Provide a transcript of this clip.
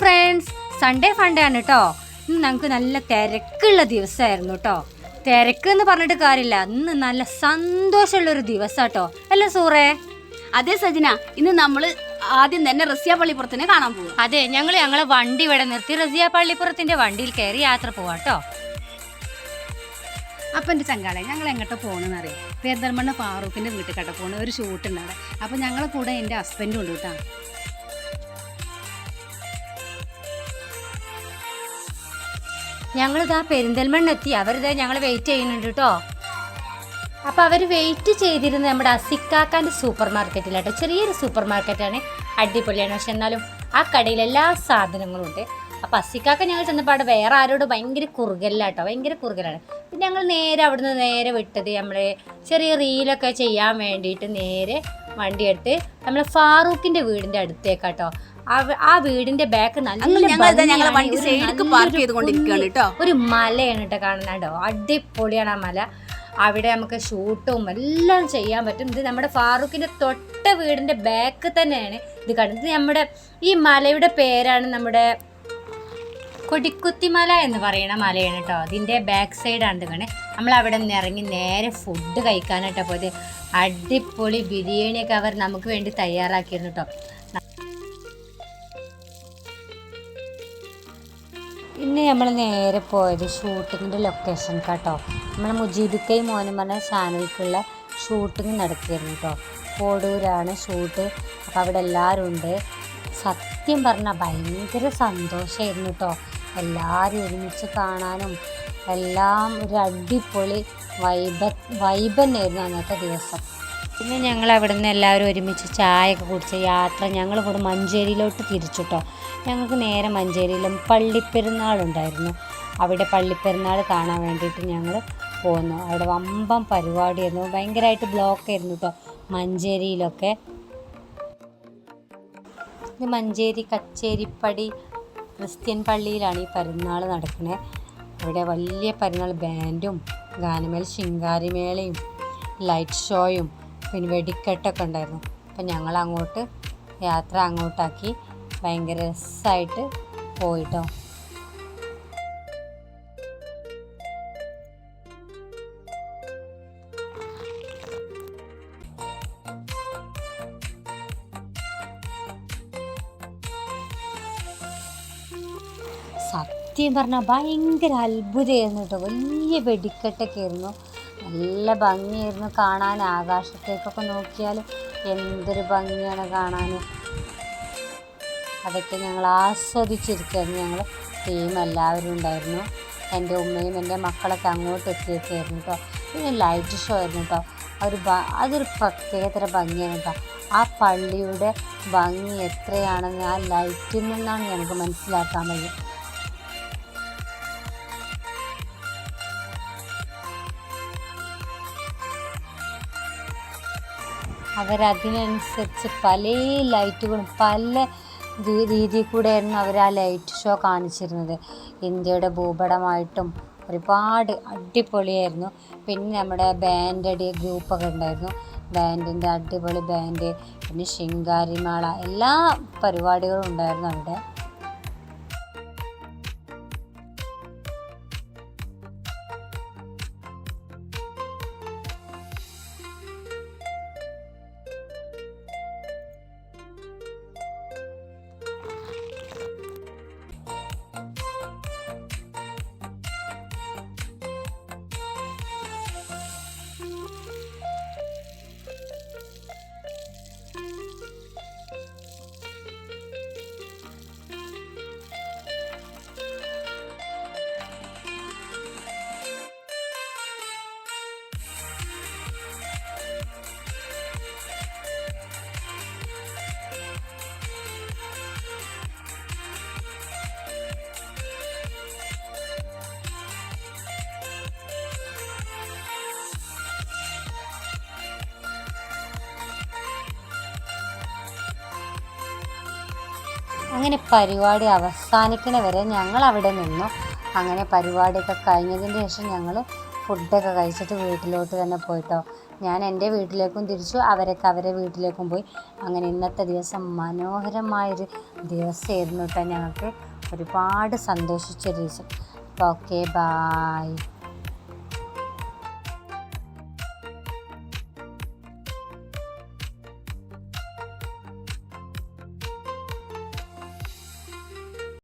Friends Sunday funday ആണ് കേട്ടോ ഇന്ന് ഞങ്ങൾക്ക് നല്ല തിരക്കുള്ള ദിവസമായിരുന്നു കേട്ടോ തിരക്ക് എന്ന് പറഞ്ഞിട്ട് കാര്യമില്ല. ഇന്ന് നല്ല സന്തോഷമുള്ള ഒരു ദിവസം കേട്ടോ അല്ല സൂറേ? അതെ സജന ഇന്ന് നമ്മൾ ആദ്യം തന്നെ റസിയ പള്ളിപ്പുറത്തിനെ കാണാൻ പോകും അതെ ഞങ്ങൾ ഞങ്ങളെ വണ്ടി ഇവിടെ നിർത്തി റസിയ പള്ളിപ്പുറത്തിന്റെ വണ്ടിയിൽ കയറി യാത്ര പോവാം കേട്ടോ അപ്പം എന്റെ ചങ്കാളെ ഞങ്ങൾ എങ്ങോട്ട് പോകണമെന്ന് അറിയാം? പെരിന്തൽമണ്ണ ഫാറൂഖിന്റെ വീട്ടിൽ കട്ട പോണ. ഒരു ഷൂട്ട് ഉണ്ട്. അവിടെ അപ്പം ഞങ്ങളെ കൂടെ എന്റെ ഹസ്ബൻഡും ഉണ്ട് കേട്ടോ ഞങ്ങളിതാ പെരിന്തൽമണ്ണ എത്തി അവരിതാ ഞങ്ങൾ വെയിറ്റ് ചെയ്യുന്നുണ്ട് കേട്ടോ അപ്പോൾ അവർ വെയിറ്റ് ചെയ്തിരുന്നത് നമ്മുടെ അസിക്കാക്കാന്റെ സൂപ്പർ മാർക്കറ്റിലാട്ടോ ചെറിയൊരു സൂപ്പർ മാർക്കറ്റാണ് അടിപൊളിയാണ്. പക്ഷെ എന്നാലും ആ കടയിൽ എല്ലാ സാധനങ്ങളും ഉണ്ട്. അപ്പോൾ അസിക്കാക്ക ഞങ്ങൾ ചെന്നപ്പോൾ വേറെ ആരോട് ഭയങ്കര കുറുകല്ലാട്ടോ. ഭയങ്കര കുറുകലാണ്. പിന്നെ ഞങ്ങൾ നേരെ അവിടുന്ന് നേരെ വിട്ടത് നമ്മൾ ചെറിയ റീലൊക്കെ ചെയ്യാൻ വേണ്ടിയിട്ട് നേരെ വണ്ടിയെടുത്ത് നമ്മളെ ഫാറൂഖിന്റെ വീടിന്റെ അടുത്തേക്കാട്ടോ. ആ- വീടിന്റെ ബാക്ക് നല്ല വണ്ടി ഒരു സൈഡിലേക്ക് പാർക്ക് ചെയ്തുകൊണ്ടിരിക്കുകയാണ് കേട്ടോ. ഒരു മലയാണ് കേട്ടോ കാണുന്നുണ്ടോ അടിപൊളിയാണ് ആ മല. അവിടെ നമുക്ക് ഷൂട്ടും എല്ലാം ചെയ്യാൻ പറ്റും. ഇത് നമ്മുടെ ഫാറൂഖിന്റെ തൊട്ട വീടിന്റെ ബാക്ക് തന്നെയാണ്. ഇത് കാണുന്നത് നമ്മുടെ ഈ മലയുടെ പേരാണ് നമ്മുടെ കൊടിക്കുത്തിമല എന്ന് പറയുന്ന മലയാണ് കേട്ടോ. അതിന്റെ ബാക്ക് സൈഡാണ് ഇത് കാണേ നമ്മൾ അവിടെ നിന്ന് ഇറങ്ങി നേരെ ഫുഡ് കഴിക്കാനായിട്ടാണ് പോയത്. അടിപൊളി ബിരിയാണിയൊക്കെ അവർ നമുക്ക് വേണ്ടി തയ്യാറാക്കിയിരുന്നു കേട്ടോ. പിന്നെ നമ്മൾ നേരെ പോയത് ഷൂട്ടിങ്ങിന്റെ ലൊക്കേഷൻ കേട്ടോ നമ്മൾ മുജീബിക്കൈ മോനും പറഞ്ഞ ചാനലിലേക്കുള്ള ഷൂട്ടിങ് നടത്തിയിരുന്നു കേട്ടോ കോടൂരാണ് ഷൂട്ട്. അപ്പോൾ അവിടെ എല്ലാവരും ഉണ്ട്. സത്യം പറഞ്ഞാൽ ഭയങ്കര സന്തോഷമായിരുന്നു കേട്ടോ എല്ലാവരും ഒരുമിച്ച് കാണാനും എല്ലാം ഒരു അടിപൊളി വൈബ വൈബ് തന്നെയായിരുന്നു അന്നത്തെ ദിവസം. പിന്നെ ഞങ്ങൾ അവിടെ നിന്ന് എല്ലാവരും ഒരുമിച്ച് ചായയൊക്കെ കുടിച്ച് യാത്ര ഞങ്ങൾ ഇവിടെ മഞ്ചേരിയിലോട്ട് തിരിച്ചു കേട്ടോ ഞങ്ങൾക്ക് നേരെ മഞ്ചേരിയിലും പള്ളിപ്പെരുന്നാളുണ്ടായിരുന്നു. അവിടെ പള്ളിപ്പെരുന്നാൾ കാണാൻ വേണ്ടിയിട്ട് ഞങ്ങൾ പോന്നു. അവിടെ വമ്പം പരിപാടിയായിരുന്നു. ഭയങ്കരമായിട്ട് ബ്ലോക്ക് ആയിരുന്നു കേട്ടോ മഞ്ചേരിയിലൊക്കെ. മഞ്ചേരി കച്ചേരിപ്പടി ക്രിസ്ത്യൻ പള്ളിയിലാണ് ഈ പെരുന്നാൾ നടക്കുന്നത് അവിടെ വലിയ പെരുന്നാൾ ബാൻഡും ഗാനമേൽ ശിങ്കാരിമേളയും ലൈറ്റ് ഷോയും പിന്നെ വെടിക്കെട്ടൊക്കെ ഉണ്ടായിരുന്നു. അപ്പം ഞങ്ങൾ അങ്ങോട്ട് യാത്ര അങ്ങോട്ടാക്കി ഭയങ്കര രസമായിട്ട് പോയിട്ടോ. സത്യം പറഞ്ഞാൽ ഭയങ്കര അത്ഭുതമായിരുന്നു കേട്ടോ. വലിയ വെടിക്കെട്ടൊക്കെ ആയിരുന്നു. നല്ല ഭംഗിയായിരുന്നു കാണാൻ. ആകാശത്തേക്കൊക്കെ നോക്കിയാൽ എന്തൊരു ഭംഗിയാണ് കാണാൻ അതൊക്കെ ഞങ്ങൾ ആസ്വദിച്ചിരിക്കുകയായിരുന്നു. ഞങ്ങൾ ടീം എല്ലാവരും ഉണ്ടായിരുന്നു. എന്റെ ഉമ്മയും എന്റെ മക്കളൊക്കെ അങ്ങോട്ട് എത്തിയൊക്കെയായിരുന്നു കേട്ടോ പിന്നെ ലൈറ്റ് ഷോ ആയിരുന്നു കേട്ടോ ഒരു അതൊരു പ്രത്യേകതര ഭംഗിയാണ് കേട്ടോ ആ പള്ളിയുടെ ഭംഗി എത്രയാണെന്ന് ആ ലൈറ്റിൽ നിന്നാണ് ഞങ്ങൾക്ക് മനസ്സിലാക്കാൻ കഴിയും അവരതിനനുസരിച്ച് പല ലൈറ്റുകളും പല രീതിയിൽ കൂടെയായിരുന്നു അവർ ആ ലൈറ്റ് ഷോ കാണിച്ചിരുന്നത്. ഇന്ത്യയുടെ ഭൂപടമായിട്ടും ഒരുപാട് അടിപൊളിയായിരുന്നു. പിന്നെ നമ്മുടെ ബാൻഡ് അടി ഗ്രൂപ്പൊക്കെ ഉണ്ടായിരുന്നു. ബാൻഡിന്റെ അടിപൊളി ബാൻഡ് പിന്നെ ശിങ്കാരിമാള എല്ലാ പരിപാടികളും ഉണ്ടായിരുന്നു അവിടെ. അങ്ങനെ പരിപാടി അവസാനിക്കണ വരെ ഞങ്ങൾ അവിടെ നിന്നു. അങ്ങനെ പരിപാടിയൊക്കെ കഴിഞ്ഞതിന് ശേഷം ഞങ്ങൾ ഫുഡൊക്കെ കഴിച്ചിട്ട് വീട്ടിലോട്ട് തന്നെ പോയിട്ടോ. ഞാൻ എന്റെ വീട്ടിലേക്കും തിരിച്ചു അവരൊക്കെ അവരെ വീട്ടിലേക്കും പോയി. അങ്ങനെ ഇന്നത്തെ ദിവസം മനോഹരമായൊരു ദിവസമായിരുന്നു കേട്ടോ ഞങ്ങൾക്ക്. ഒരുപാട് സന്തോഷിച്ചൊരു ദിവസം. Okay bye